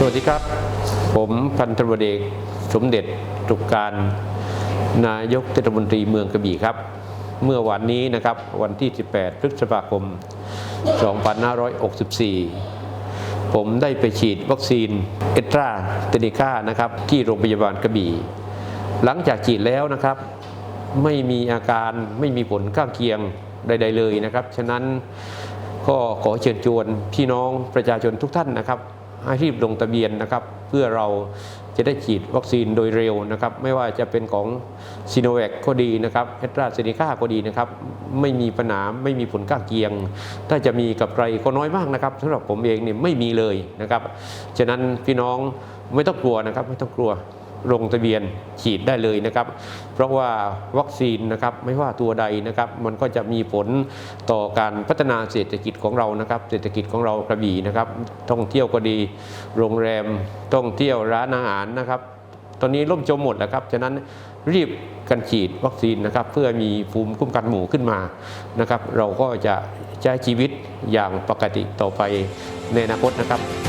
สวัสดีครับ ผมพันตำรวจเอกสมเด็จตุกการ นายกเทศมนตรีเมืองกระบี่ครับ เมื่อวันนี้นะครับวันที่ 18 พฤษภาคม 2564 ผมได้ไปฉีดวัคซีนเอตราเตนิก้านะครับที่โรงพยาบาลกระบี่ หลังจากฉีดแล้วนะครับ ไม่มีอาการไม่มีผลข้างเคียงใด ๆ เลยนะครับ ฉะนั้นก็ขอเชิญชวนพี่น้องประชาชนทุกท่านนะครับ ให้รีบลงทะเบียนนะครับ เพื่อเราจะได้ฉีดวัคซีนโดยเร็วนะครับ ไม่ว่าจะเป็นของซีโนแวคก็ดีนะครับแอตราเซเนกาก็ดีนะครับ ไม่มีปัญหาไม่มีผลข้างเคียง ถ้าจะมีกับใครก็น้อยมากนะครับสำหรับผมเองเนี่ยไม่มีเลยนะครับ ฉะนั้นพี่น้องไม่ต้องกลัวนะครับไม่ต้องกลัว ลงทะเบียนฉีดได้เลยนะครับ เพราะว่าวัคซีนนะครับไม่ว่าตัวใดนะครับ มันก็จะมีผลต่อการพัฒนาเศรษฐกิจของเรานะครับ เศรษฐกิจของเรากระบี่นะครับท่องเที่ยวก็ดี โรงแรมท่องเที่ยวร้านอาหารนะครับ ตอนนี้ล่มจมหมดแล้วครับฉะนั้นรีบกันฉีดวัคซีนนะครับเพื่อมีภูมิคุ้มกันหมู่ขึ้นมานะครับ เราก็จะใช้ชีวิตอย่างปกติต่อไปในอนาคตนะครับ